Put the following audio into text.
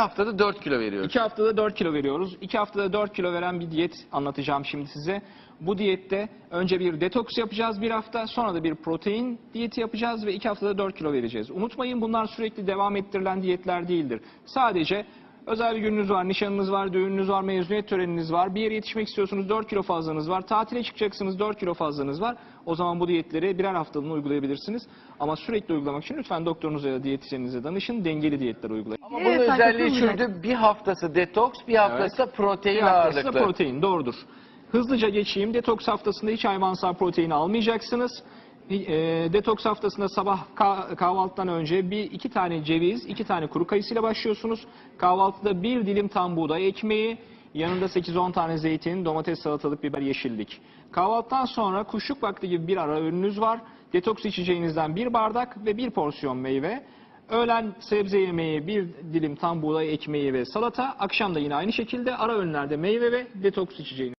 haftada 4 kilo veriyoruz. 2 haftada 4 kilo veriyoruz. 2 haftada 4 kilo veren bir diyet anlatacağım şimdi size. Bu diyette önce bir detoks yapacağız bir hafta, sonra da bir protein diyeti yapacağız ve 2 haftada 4 kilo vereceğiz. Unutmayın bunlar sürekli devam ettirilen diyetler değildir. Sadece özel bir gününüz var, nişanınız var, düğününüz var, mezuniyet töreniniz var, bir yere yetişmek istiyorsunuz 4 kilo fazlanız var, tatile çıkacaksınız 4 kilo fazlanız var. O zaman bu diyetleri birer haftalığına uygulayabilirsiniz. Ama sürekli uygulamak için lütfen doktorunuza ya da diyetisyeninize danışın, dengeli diyetler uygulayın. Ama Evet, bunun özelliği haklısınız. şuydu. Bir haftası detoks, bir haftası da protein Bir haftası da ağırlıklı. protein doğrudur. Hızlıca geçeyim. Detoks haftasında hiç hayvansal protein almayacaksınız. E, detoks haftasında sabah ka- kahvaltıdan önce bir iki tane ceviz, iki tane kuru kayısıyla başlıyorsunuz. Kahvaltıda bir dilim tam buğday ekmeği, yanında 8-10 tane zeytin, domates, salatalık, biber, yeşillik. Kahvaltıdan sonra kuşluk vakti gibi bir ara öğününüz var. Detoks içeceğinizden bir bardak ve bir porsiyon meyve. Öğlen sebze yemeği, bir dilim tam buğday ekmeği ve salata. Akşam da yine aynı şekilde ara öğünlerde meyve ve detoks içeceğiniz.